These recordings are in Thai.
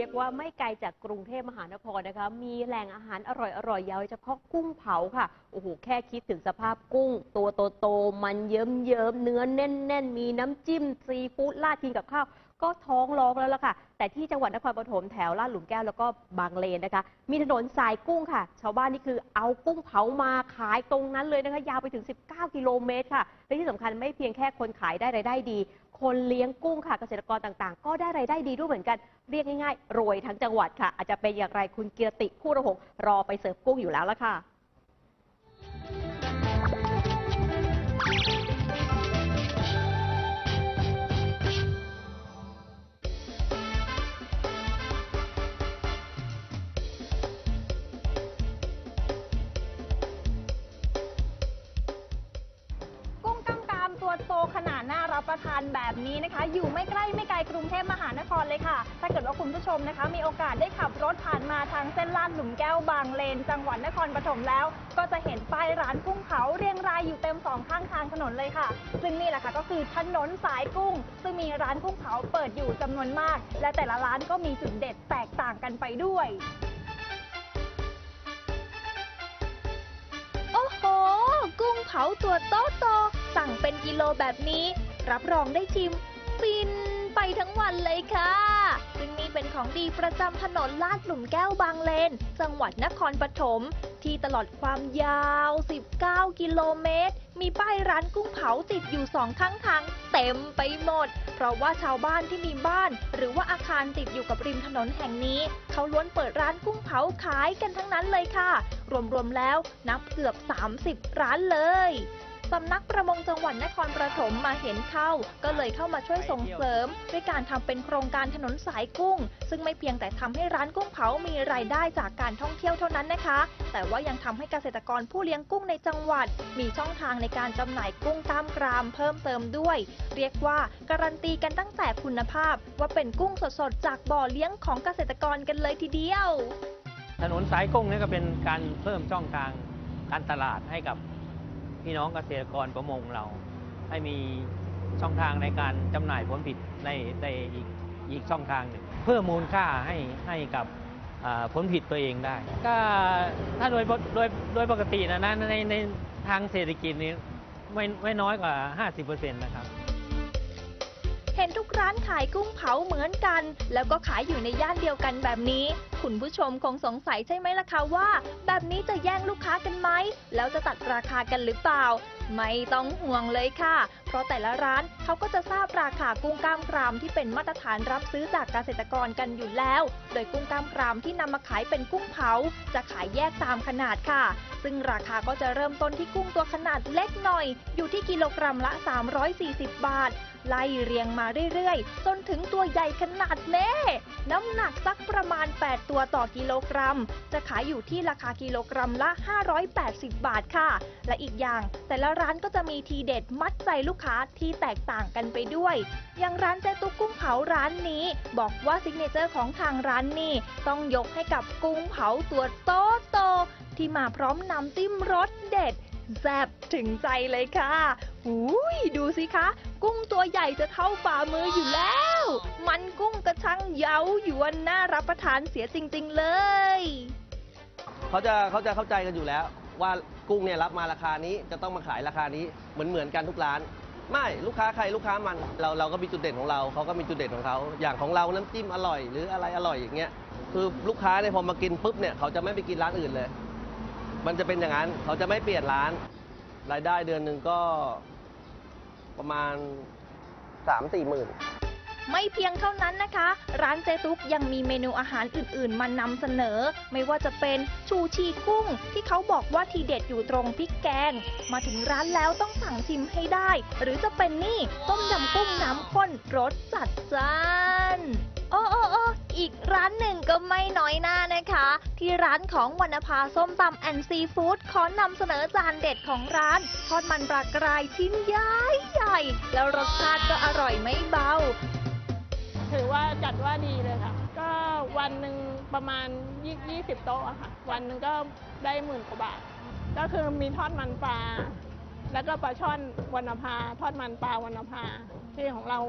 รียกว่าไม่ไกลจากกรุงเทพมหานครนะคะ มีแหล่งอาหารอร่อยๆโดยเฉพาะกุ้งเผาค่ะ โอ้โห แค่คิดถึงสภาพกุ้ง ตัวโตๆ มันเยิ้มๆเนื้อแน่น ๆ มีน้ำจิ้ม ซีฟู้ดราดกินกับข้าว ก็ท้องร้องแล้วล่ะค่ะ แต่ที่จังหวัดนครปฐมแถวลาดหลุมแก้วแล้วก็บางเลนนะคะ มีถนนสายกุ้งค่ะ ชาวบ้านนี่คือเอากุ้งเผามาขายตรงนั้นเลยนะคะ ยาวไปถึง 19 กิโลเมตรค่ะ และที่สำคัญไม่เพียงแค่คนขายได้รายได้ดี คนเลี้ยงกุ้งค่ะเกษตรกรต่างๆ ก็ได้รายได้ดีด้วยเหมือนกัน เรียกง่ายๆรวยทั้งจังหวัดค่ะ อาจจะเป็นอย่างไรคุณเกียรติคู่ระหงรอไปเสิร์ฟกุ้งอยู่แล้วละค่ะ รับประทานแบบนี้นะคะ อยู่ไม่ใกล้ไม่ไกลกรุงเทพมหานครเลยค่ะ ถ้าเกิดว่าคุณผู้ชมนะคะ มีโอกาสได้ขับรถผ่านมาทางเส้นลาดหลุมแก้วบางเลน จังหวัดนครปฐมแล้ว ก็จะเห็นป้ายร้านกุ้งเผาเรียงรายอยู่เต็มสองข้างทางถนนเลยค่ะ ซึ่งนี่แหละค่ะก็คือถนนสายกุ้ง ซึ่งมีร้านกุ้งเผาเปิดอยู่จำนวนมาก และแต่ละร้านก็มีจุดเด็ดแตกต่างกันไปด้วยโอ้โห กุ้งเผาตัวโตโตๆสั่งเป็นกิโลแบบนี้ รับรองได้ชิม ฟินไปทั้งวันเลยค่ะ ซึ่งนี่เป็นของดีประจำถนนลาดหลุมแก้วบางเลน จังหวัดนครปฐมที่ตลอดความยาว 19 กิโลเมตร มีป้ายร้านกุ้งเผาติดอยู่สองข้างทางเต็มไปหมด เพราะว่าชาวบ้านที่มีบ้าน หรือว่าอาคารติดอยู่กับริมถนนแห่งนี้ เขาล้วนเปิดร้านกุ้งเผาขายกันทั้งนั้นเลยค่ะ รวมๆแล้วนับเกือบ 30 ร้านเลย สำนักประมงจังหวัดนครปฐมมาเห็นเข้า ก็เลยเข้ามาช่วยส่งเสริม ด้วยการทำเป็นโครงการถนนสายกุ้ง ซึ่งไม่เพียงแต่ทำให้ร้านกุ้งเผามีรายได้จากการท่องเที่ยวเท่านั้นนะคะ แต่ว่ายังทำให้เกษตรกรผู้เลี้ยงกุ้งในจังหวัด มีช่องทางในการจำหน่ายกุ้งกล้ามกรามเพิ่มเติมด้วย เรียกว่าการันตีกันตั้งแต่คุณภาพ ว่าเป็นกุ้งสดๆจากบ่อเลี้ยงของเกษตรกรกันเลยทีเดียว ถนนสายกุ้งนี่ก็เป็นการเพิ่มช่องทางการตลาดให้กับ พี่น้องเกษตรกรประมงเรา ให้มีช่องทางในการจำหน่ายผลผลิตในในอีกอีกช่องทางหนึ่งเพิ่มมูลค่าให้ให้กับผลผลิตตัวเองได้ ก็ถ้าโดยโดยโดยปกตินะนะในในทางเศรษฐกิจนี้ไม่ไม่น้อยกว่า 50%นะครับ เห็นทุกร้านขายกุ้งเผาเหมือนกัน แล้วก็ขายอยู่ในย่านเดียวกันแบบนี้ คุณผู้ชมคงสงสัยใช่ไหมล่ะคะว่า แบบนี้จะแย่งลูกค้ากันไหม แล้วจะตัดราคากันหรือเปล่า ไม่ต้องห่วงเลยค่ะ เพราะแต่ละร้านเขาก็จะทราบราคากุ้งกล้ามกรามที่เป็นมาตรฐานรับซื้อจากเกษตรกรกันอยู่แล้ว โดยกุ้งกล้ามกรามที่นำมาขายเป็นกุ้งเผา จะขายแยกตามขนาดค่ะ ซึ่งราคาก็จะเริ่มต้นที่กุ้งตัวขนาดเล็กหน่อย อยู่ที่กิโลกรัมละ 340 บาทไล่เรียงมาเรื่อยๆ จนถึงตัวใหญ่ขนาดเน่น้ำหนักสักประมาณ 8ตัวต่อกิโลกรัม จะขายอยู่ที่ราคากิโลกรัมละ 580 บาทค่ะ และอีกอย่างแต่ละร้านก็จะมีทีเด็ดมัดใจลูกค้าที่แตกต่างกันไปด้วย อย่างร้านเจตุกกุ้งเผาร้านนี้ บอกว่าซิกเนเจอร์ของทางร้านนี่ต้องยกให้กับกุ้งเผาตัวโตโตๆที่มาพร้อมน้ำจิ้มรสเด็ด แซ่บถึงใจเลยค่ะหูยดูสิคะ กุ้งตัวใหญ่จะเท่าฝ่ามืออยู่แล้ว มันกุ้งกระชังเย้ายวนน่ารับประทานเสียจริง ๆ เลย เขาจะเขาจะเข้าใจกันอยู่แล้ว ว่ากุ้งเนี่ยรับมาราคานี้จะต้องมาขายราคานี้เหมือนเหมือนกันทุกร้าน ไม่ลูกค้าใครลูกค้ามันเราเราก็มีจุดเด่นของเราเขาก็มีจุดเด่นของเขาอย่างของเราน้ำจิ้มอร่อย หรืออะไรอร่อยอย่างเงี้ยคือลูกค้าเนี่ยพอมากินปุ๊บเนี่ยเขาจะไม่ไปกินร้านอื่นเลย มันจะเป็นอย่างนั้น เขาจะไม่เปลี่ยนร้าน รายได้เดือนหนึ่งก็ประมาณสามสี่หมื่น ไม่เพียงเท่านั้นนะคะ ร้านเจตุกยังมีเมนูอาหารอื่น ๆ มานำเสนอ ไม่ว่าจะเป็นชูชีกุ้ง ที่เขาบอกว่าทีเด็ดอยู่ตรงพริกแกง มาถึงร้านแล้วต้องสั่งชิมให้ได้ หรือจะเป็นนี่ต้มยำกุ้งน้ำข้นรสจัดจ้าน โอ้โอ้โอ้อีกร้านหนึ่งก็ไม่น้อยหน้านะคะ ที่ร้านของวรรณภาส้มตำแอนซีฟู้ดขอนำเสนอจานเด็ดของร้าน ทอดมันปลากรายชิ้นใหญ่ใหญ่ แล้วรสชาติก็อร่อยไม่เบา ถือว่าจัดว่าดีเลยค่ะ ก็วันหนึ่งประมาณยี่สิบโต๊ะอะค่ะ วันหนึ่งก็ได้หมื่นกว่าบาท ก็คือมีทอดมันปลา แล้วก็ปลาช่อนวรรณภา ทอดมันปลาวรรณภาที่ของเรา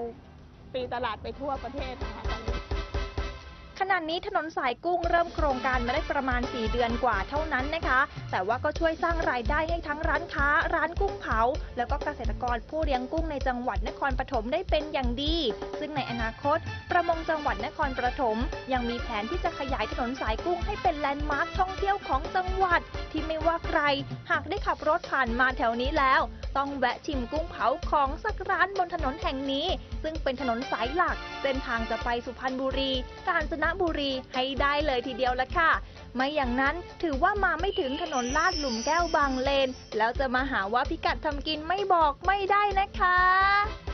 ตีตลาดไปทั่วประเทศนะคะ ณะนี้ถนนสายกุ้งเริ่มโครงการมาได้ประมาณ 4 เดือนกว่าเท่านั้นนะคะ แต่ว่าก็ช่วยสร้างรายได้ให้ทั้งร้านค้า ร้านกุ้งเผา แล้วก็เกษตรกรผู้เลี้ยงกุ้งในจังหวัดนครปฐมได้เป็นอย่างดี งในอนาคต ประมงจังหวัดนครปฐมยังมีแผนที่จะขยายถนนสายกุ้งให้เป็นแลนด์มาร์คท่องเที่ยวของจังหวัด ที่ไม่ว่าใคร หากได้ขับรถผ่านมาแถวนี้แล้ว ต้องแวะชิมกุ้งเผาของสักร้านบนถนนแห่งนี้ ซึ่งเป็นถนนสายหลัก เส้นทางจะไปสุพรรณบุรี กาญจนบุรีให้ได้เลยทีเดียวละค่ะไม่อย่างนั้นถือว่ามาไม่ถึงถนนลาดหลุมแก้วบางเลน แล้วจะมาหาว่าพิกัดทำกินไม่บอกไม่ได้นะคะ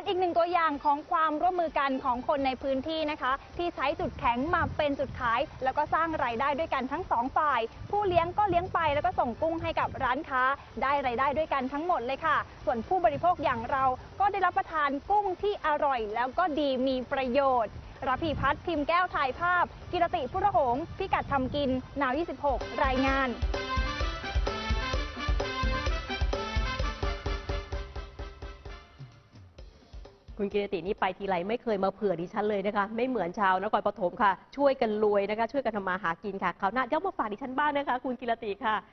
เป็นอีกหนึ่งตัวอย่างของความร่วมมือกันของคนในพื้นที่นะคะ ที่ใช้จุดแข็งมาเป็นจุดขาย แล้วก็สร้างรายได้ด้วยกันทั้งสองฝ่าย ผู้เลี้ยงก็เลี้ยงไปแล้วก็ส่งกุ้งให้กับร้านค้า ได้รายได้ด้วยกันทั้งหมดเลยค่ะ ส่วนผู้บริโภคอย่างเราก็ได้รับประทานกุ้งที่อร่อย แล้วก็ดีมีประโยชน์รพีพัฒน์พิมพ์แก้วถ่ายภาพ กิรติพุทธหงพิกัดทำกินนาว 26 รายงาน คุณกิรตินี่ไปทีไรไม่เคยมาเผื่อดิฉันเลยนะคะ ไม่เหมือนชาวนครปฐมค่ะ ช่วยกันรวยนะคะ ช่วยกันทำมาหากินค่ะคราวหน้าเดี๋ยวมาฝากดิฉันบ้างนะคะ คุณกิรติค่ะ